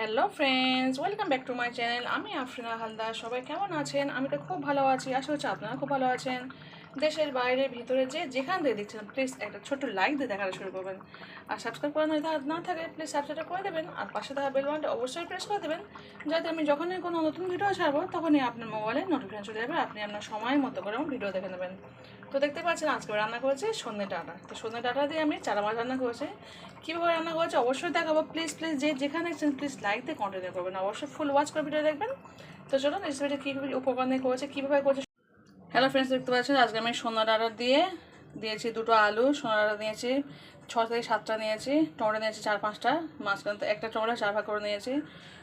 Hello friends welcome back to my channel আমি আফরিনা হালদার। সবাই কেমন আছেন? আমি তো খুব ভালো আছি। আশা করছি আপনারা খুব ভালো আছেন। দেশের বাইরে, ভিতরে যে যেখান থেকে দেখছেন প্লিজ একটা ছোট্ট লাইক দিয়ে দেখা শুরু করবেন। আর সাবস্ক্রাইব করা নয় না থাকে প্লিজ সাবস্ক্রাইব করে দেবেন। আর পাশে থাকা বেল অবশ্যই প্রেস করে দেবেন, যাতে আমি যখনই কোনো নতুন ভিডিও ছাড়বো, তখনই আপনার মোবাইলে নোটিফিকেশন চলে যাবে, আপনি আপনার সময় মতো করে আমার ভিডিও দেখে নেবেন। তো দেখতে পাচ্ছেন, আজকে রান্না করেছি সন্ধ্যে ডাটা। তো সন্ধ্যে ডাটা দিয়ে আমি চারা মাছ রান্না করেছি। কীভাবে রান্না করেছি অবশ্যই দেখাবো। প্লিজ প্লিজ যে যেখানে দেখছেন প্লিজ লাইক দিয়ে কন্টিনিউ করবেন। অবশ্যই ফুল ওয়াচ করে ভিডিও দেখবেন। তো চলুন রেসিপিটা কীভাবে উপকরণ করেছে, কীভাবে করেছে হ্যালো ফ্রেন্ডস দেখতে পাচ্ছেন? আজকে আমি সোনা ডাটা দিয়ে দিয়েছি দুটো আলু। সোনা ডাটা দিয়েছি ছ থেকে সাতটা নিয়েছি, টমেটো নিয়েছি চার পাঁচটা, মাঝখান একটা টমেটো, চার ভাগ করে নিয়েছি,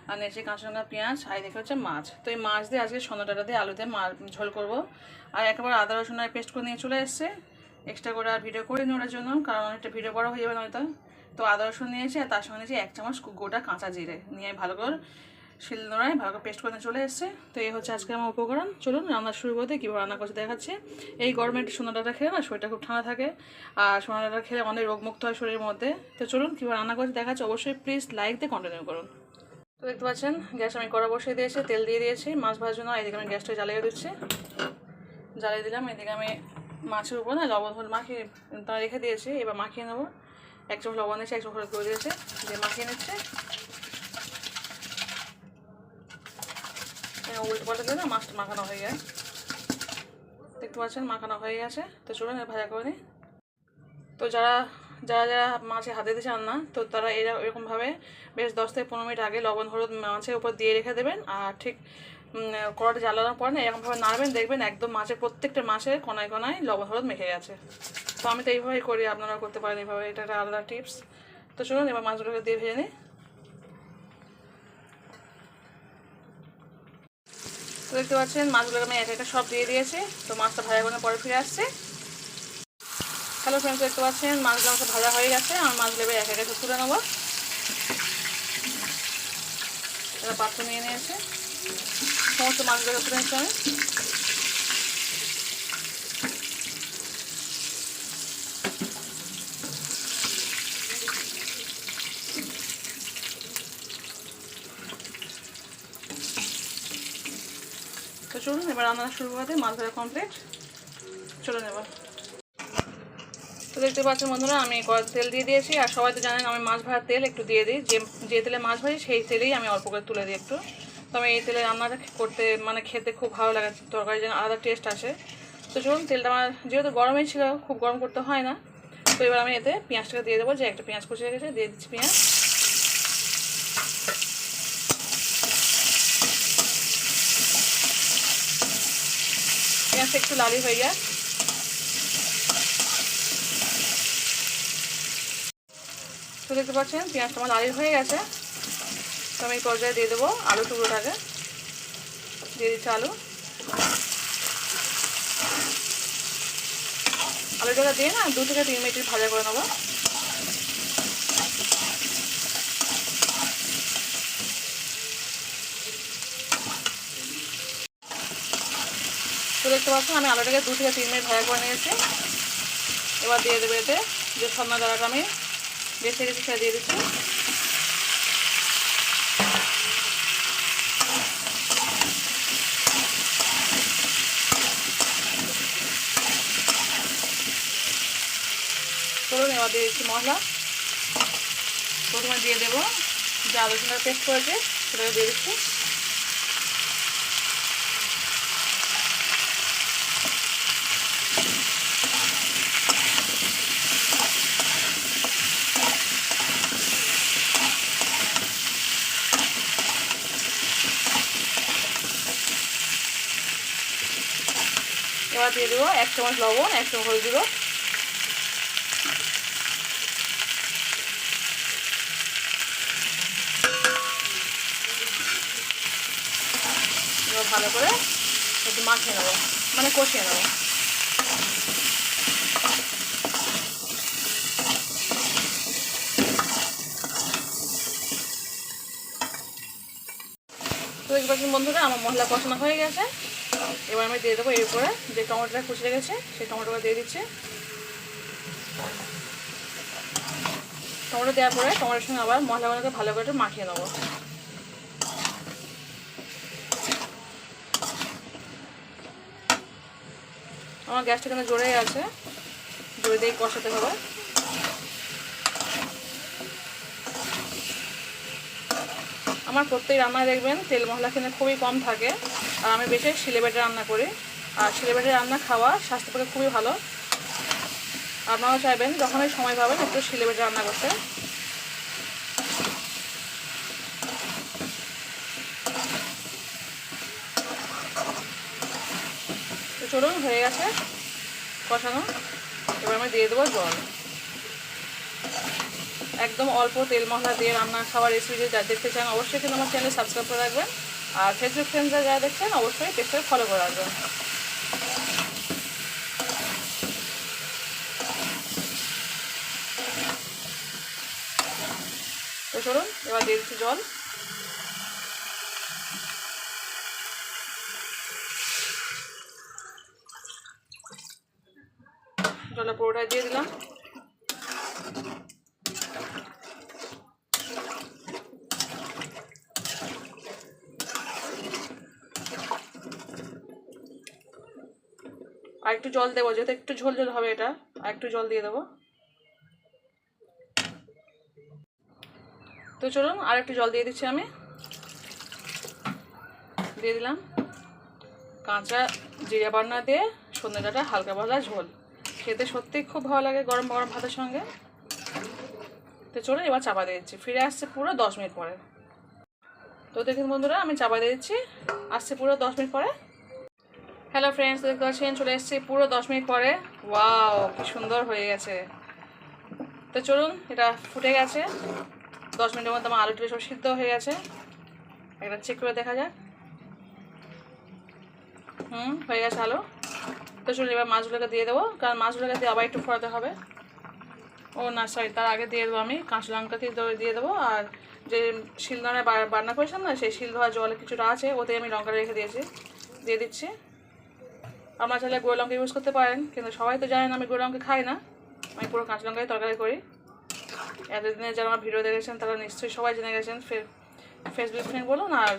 আর নিয়েছি কাঁচা লঙ্কা পেঁয়াজ, আর দেখে হচ্ছে মাছ। তো এই মাছ দিয়ে আজকে সোনা ডাটা দিয়ে আলু দিয়ে মা ঝোল করব। আর একবার আদা, রসুন, আর পেস্ট করে নিয়ে চলে এসছে। এক্সট্রা করে আর ভিডিও করে নেওয়ার জন্য, কারণ অনেকটা ভিডিও বড় হয়ে যাবে নয়তো। তো আদা, রসুন নিয়েছি, আর তার সঙ্গে নিয়েছি এক চামচ গোটা কাঁচা জিরে। নিয়ে ভালো করে শিলনোড়ায় ভালো করে পেস্ট করে চলে এসছে। তো এই হচ্ছে আজকে আমার উপকরণ। চলুন রান্না শুরু করতে, কীভাবে রান্না করছে দেখাচ্ছে। এই গরমে সোনা ডাটা খেলে না শরীরটা খুব ঠান্ডা থাকে আর সোনা ডাটা খেলে অনেক রোগমুক্ত হয় শরীরের মধ্যে। তো চলুন কীভাবে রান্না করছে দেখাচ্ছে, অবশ্যই প্লিজ লাইক দিয়ে কন্টিনিউ করুন। তো দেখতে পাচ্ছেন, গ্যাস আমি কড়া বসিয়ে দিয়েছি, তেল দিয়ে দিয়েছি, মাছ ভাজার জন্য এদিকে আমি গ্যাসটা জ্বালিয়ে দিচ্ছি। জ্বালিয়ে দিলাম, এদিকে আমি মাছের উপর না লবণ হল মাখিয়ে রেখে দিয়েছি, এবার মাখিয়ে নেব। এক চামচ লবণ দিয়েছি, এক হলুদ করে দিয়েছে, দিয়ে মাখিয়ে নিচ্ছে। উল্টো পাল্টা না মাছটা মাখানো হয়ে যায়। দেখতে পাচ্ছেন, মাখানো হয়ে গেছে। তো চলুন ভাজা করে নিই। তো যারা যারা যারা মাছে হাতে দিতে চান না, তো তারা এরা এরকমভাবে বেশ দশ থেকে পনেরো মিনিট আগে লবণ, হলুদ মাছের উপর দিয়ে রেখে দেবেন। আর ঠিক কড়াটা জ্বালানোর পর না এরকমভাবে নাড়বেন, দেখবেন একদম মাছের প্রত্যেকটা মাছের কোনায় কোনায় লবণ, হলুদ মেখে গেছে। তো আমি তো এইভাবেই করি আপনারা করতে পারেন এইভাবে। এটা একটা আলাদা টিপস তো চলুন, এবার মাছগুলোকে দিয়ে ভেজে নিই। তো দেখতে পাচ্ছেন, মাছগুলোকে আমি এক একটা সব দিয়ে দিয়েছি। তো মাছটা ভাজা করে পরে ফিরে আসছে। হ্যালো ফ্রেন্ডস দেখতে পাচ্ছেন, মাছগুলো আমার ভাজা হয়ে গেছে। আমার মাছগুলো এবার এক একটা তুলে নেব। পাত্র নিয়ে নিয়েছে। সমস্ত মাছগুলোকে তুলে নিচ্ছি আমি। চলুন এবার রান্না শুরু করতে মাছ ভাজা কমপ্লিট চলুন এবার তো দেখতে পাচ্ছেন বন্ধুরা, আমি কড়াই তেল দিয়ে দিয়েছি, আর সবাই তো জানেন আমি মাছ ভাজার তেল একটু দিয়ে দিই। যে যে তেলে মাছ ভাজি, সেই তেলেই আমি অল্প করে তুলে দিই একটু। তো আমি এই তেলে রান্নাটা করতে মানে খেতে খুব ভালো লাগে তরকারি যেন আলাদা টেস্ট আসে। তো চলুন, তেলটা আমার যেহেতু গরমই ছিল, খুব গরম করতে হয় না। তো এবার আমি এতে পেঁয়াজটাকে দিয়ে দেবো, যে একটা পেঁয়াজ কুচি রেখেছে, দিয়ে দিচ্ছি পেঁয়াজ। পেঁয়াজটা একটু লালি হয়ে যায়। তো দেখতে পাচ্ছেন পেঁয়াজটা আমার লালি হয়ে গেছে। তো আমি পর্যায়ে দিয়ে দেবো আলু টুকরোটাকে। দিয়ে দিচ্ছি আলু। আলুটাকে দিয়ে না দু থেকে তিন মিনিট ভাজা করে নেব। দেখতে পাচ্ছেন আমি আলুটাকে দু থেকে তিন মিনিট ভাজা করে নিয়েছি। এবার দিয়ে দেবো এতে যে সন্না দ্বারাটা আমি বেছে গেছি সেটা দিয়ে দিচ্ছি। চলুন, এবার দিয়ে দিচ্ছি মশলা। প্রথমে দিয়ে দেবো যে আলোচনার পেস্ট করেছে, সেটাকে দিয়ে দিচ্ছি। দিয়ে দেবো। এক চামচ লবণ, এক চামচ হলুদ গুঁড়ো। ভালো করে একটু মাখিয়ে নেব। মানে কষিয়ে নেব। তো পাচ্ছেন বন্ধুরা, আমার মশলা কষানো হয়ে গেছে। এবার আমি দিয়ে দেবো এর উপরে যে টমেটোটা কুচড়ে গেছে সেই টমেটোটা দিয়ে দিচ্ছি। টমেটো দেওয়ার পরে টমেটোর সঙ্গে আবার মশলাগুলোকে ভালো করে একটু মাখিয়ে নেব। আমার গ্যাসটা কিন্তু জোরে আছে। জোরে দিয়ে কষাতে হবে। আমার প্রত্যেক রান্নায় দেখবেন, তেল মশলা কিনে খুবই কম থাকে। আর আমি বেশি শিলে বেটে রান্না করি। আর শিলে বেটে রান্না খাওয়া স্বাস্থ্যের পক্ষে খুবই ভালো। আপনারাও চাইবেন, যখনই সময় পাবেন একটু শিলে বেটে রান্না করতে। চলুন, হয়ে গেছে কষানো। এবার আমি দিয়ে দেবো জল। একদম অল্প তেল মশলা দিয়ে রান্না খাওয়ার রেসিপি যারা দেখতে চান, অবশ্যই কিন্তু আমার চ্যানেল সাবস্ক্রাইব করে রাখবেন। আর ফেসবুক ফ্রেন্ডরা যারা দেখছেন, অবশ্যই পেজটাকে ফলো করে রাখবেন। তো চলুন, এবার দিয়ে দিচ্ছি জল। জলটা পুরোটাই দিয়ে দিলাম। একটু জল দেবো, যেহেতু একটু ঝোল ঝোল হবে এটা, আর একটু জল দিয়ে দেবো। তো চলুন, আর একটু জল দিয়ে দিচ্ছি আমি। দিয়ে দিলাম কাঁচা জিরা বান্না দিয়ে সন্ধ্যে ডাটা হালকা ভাজা ঝোল। খেতে সত্যিই খুব ভালো লাগে গরম গরম ভাতের সঙ্গে। তো চলুন, এবার চাপা দিয়ে দিচ্ছি। ফিরে আসছে পুরো দশ মিনিট পরে। তো দেখুন বন্ধুরা, আমি চাপা দিয়ে দিচ্ছি। আসছে পুরো দশ মিনিট পরে। হ্যালো ফ্রেন্ডস দেখতে পাচ্ছেন চলে এসেছি পুরো দশ মিনিট পরে। ওয়াও কি সুন্দর হয়ে গেছে। তো চলুন, এটা ফুটে গেছে। দশ মিনিটের মধ্যে আমার আলুটা সব সিদ্ধ হয়ে গেছে। একটা চেক করে দেখা যাক। হুম, হয়ে গেছে আলু। তো চলুন, এবার মাছগুলোকে দিয়ে দেবো। কারণ মাছগুলোকে দিয়ে আবার একটু ফোড়াতে হবে। ও না সরি তার আগে দিয়ে দেবো আমি। কাঁচা লঙ্কা দিয়ে দেবো- আর যে শিল বা- বান্না করেছিলাম না, সেই শিল ধোয়া জল কিছুটা আছে ওতে আমি লঙ্কা রেখে দিয়েছি। দিয়ে দিচ্ছি। আপনারা চাইলে গুঁড়ো লঙ্কা ইউজ করতে পারেন, কিন্তু সবাই তো জানেন আমি গুঁড়ো লঙ্কা খাই না। আমি পুরো কাঁচা লঙ্কায় তরকারি করি। এতদিনে যারা আমার ভিডিও দেখেছেন, তারা নিশ্চয়ই সবাই জেনে গেছেন। ফেসবুক ফ্রেন্ড বলুন আর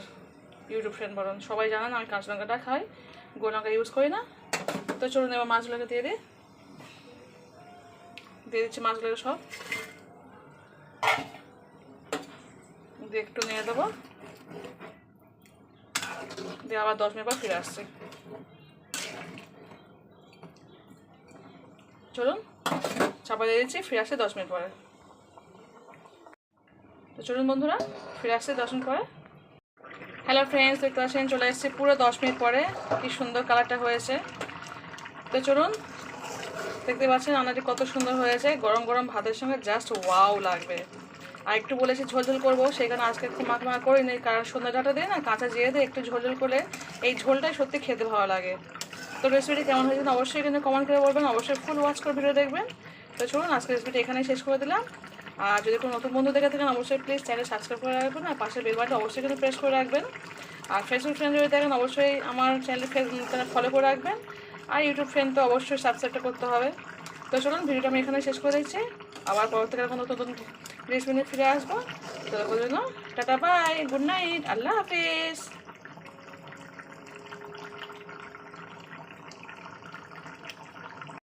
ইউটিউব ফ্রেন্ড বলুন। সবাই জানেন আমি কাঁচা লঙ্কাটা খাই গুঁড়ো লঙ্কা ইউজ করি না। তো চলুন এবার মাছগুলোকে দিয়ে দিই। দিয়ে দিচ্ছি মাছগুলোকে সব। দিয়ে একটু নিয়ে দেবো। দিয়ে আবার দশ মিনিট পর ফিরে আসছি। চলুন, চাপা দিয়ে দিচ্ছি, ফিরে আসছে দশ মিনিট পরে। তো চলুন বন্ধুরা, ফিরে আসছে দশ মিনিট পরে। হ্যালো ফ্রেন্ডস দেখতে পাচ্ছেন, চলে এসেছি পুরো দশ মিনিট পরে। কি সুন্দর কালারটা হয়েছে। তো চলুন, দেখতে পাচ্ছেন রান্নাটি কত সুন্দর হয়েছে। গরম গরম ভাতের সঙ্গে জাস্ট ওয়াও লাগবে। আর একটু বলেছি ঝোল ঝোল করব সেখানে আজকে খুব মাখা মাখা করিনি। কারণ সন্ধ্যাটা দিয়ে না, কাঁচা জিরে দিয়ে একটু ঝোল ঝোল করলে এই ঝোলটাই সত্যি খেতে ভালো লাগে। তো রেসিপিটি কেমন হয়েছে অবশ্যই কিন্তু কমেন্ট করে বলবেন, অবশ্যই ফুল ওয়াচ করে ভিডিও দেখবেন। তো চলুন আজকে রেসিপিটি এখানেই শেষ করে দিলাম। আর যদি কোনো নতুন বন্ধু দেখে থাকেন, অবশ্যই প্লিজ চ্যানেল সাবস্ক্রাইব করে রাখবেন আর পাশের বেল বাটন অবশ্যই কিন্তু প্রেস করে রাখবেন। আর ফেসবুক ফ্রেন্ড যদি দেখেন, অবশ্যই আমার চ্যানেল ফলো করে রাখবেন। আর ইউটিউব ফ্রেন্ড তো অবশ্যই সাবস্ক্রাইবটা করতে হবে। তো চলুন ভিডিওটা আমি এখানে শেষ করে দিচ্ছি। আবার পরবর্তীকালে কোনো নতুন রেসিপি নিয়ে ফিরে আসব। তো টাটা বাই গুড নাইট আল্লাহ হাফিজ।